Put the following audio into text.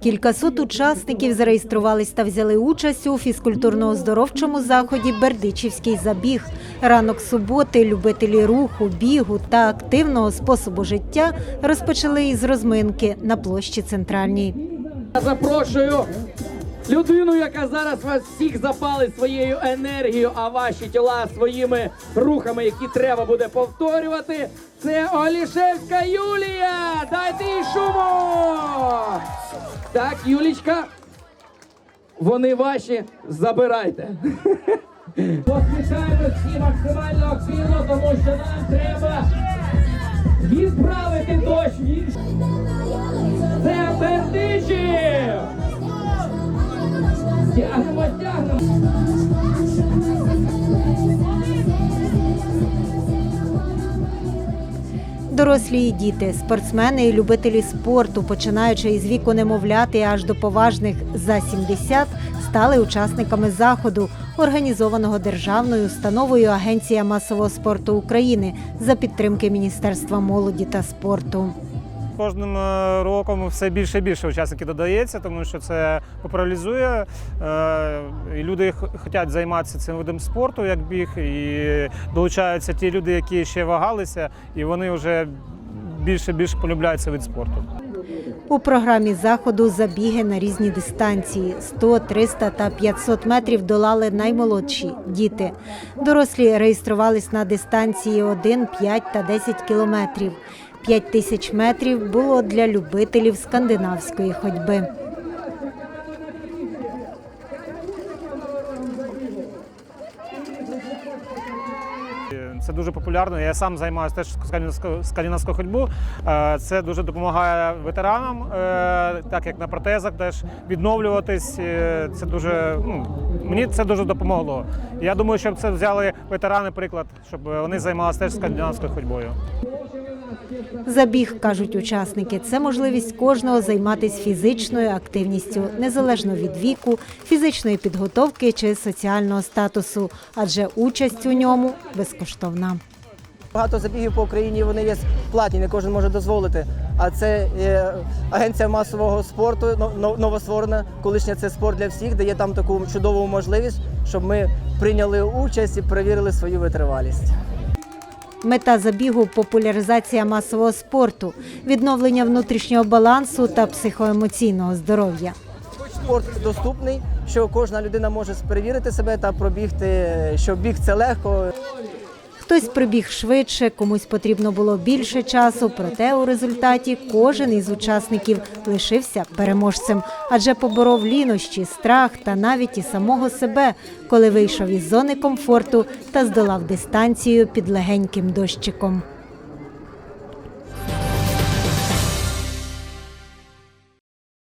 Кількасот учасників зареєструвались та взяли участь у фізкультурно-оздоровчому заході Бердичівський забіг. Ранок суботи любителі руху, бігу та активного способу життя розпочали із розминки на площі центральній. Запрошую людину, яка зараз вас всіх запалить своєю енергією, а ваші тіла своїми рухами, які треба буде повторювати. Це Олішевська Юлія! Дайте їй шуму! Так, Юлічка, вони ваші, забирайте. Посміхаємо всі максимально активно, тому що нам треба відправити дощ. Це Бердичів! Тягнемо, тягнемо. Дорослі і діти, спортсмени і любителі спорту, починаючи із віку немовляти аж до поважних за 70, стали учасниками заходу, організованого державною установою Агенція масового спорту України за підтримки Міністерства молоді та спорту. Кожним е, роком все більше і більше учасників додається, тому що це популяризує. е, І люди хочуть займатися цим видом спорту, як біг, і долучаються ті люди, які ще вагалися, і вони вже більше більше полюбляють цей вид спорту. У програмі заходу забіги на різні дистанції 100, 300 та 500 метрів долали наймолодші діти. Дорослі реєструвались на дистанції 1, 5 та 10 кілометрів. 5 тисяч метрів було для любителів скандинавської ходьби. Це дуже популярно. Я сам займаюся теж скандинавською- ходьбу. Е, Це дуже допомагає ветеранам, е, так як на протезах теж відновлюватись. Е, Це дуже ну, мені це дуже допомогло. Я думаю, щоб це взяли ветерани приклад, щоб вони займалися теж скандинавською ходьбою. Забіг, кажуть учасники, це можливість кожного займатися фізичною активністю, незалежно від віку, фізичної підготовки чи соціального статусу, адже участь у ньому безкоштовна. Багато забігів по Україні вони є платні, не кожен може дозволити. А це агенція масового спорту, но- но- новостворена, колишня це спорт для всіх, дає там таку чудову можливість, щоб ми прийняли участь і перевірили свою витривалість. Мета забігу популяризація масового спорту, відновлення внутрішнього балансу та психоемоційного здоров'я. Спорт доступний, що кожна людина може перевірити себе та пробігти, що біг це легко. Хтось прибіг швидше, комусь потрібно було більше часу, проте у результаті кожен із учасників лишився переможцем, адже поборов лінощі, страх та навіть і самого себе, коли вийшов із зони комфорту та здолав дистанцію під легеньким дощиком.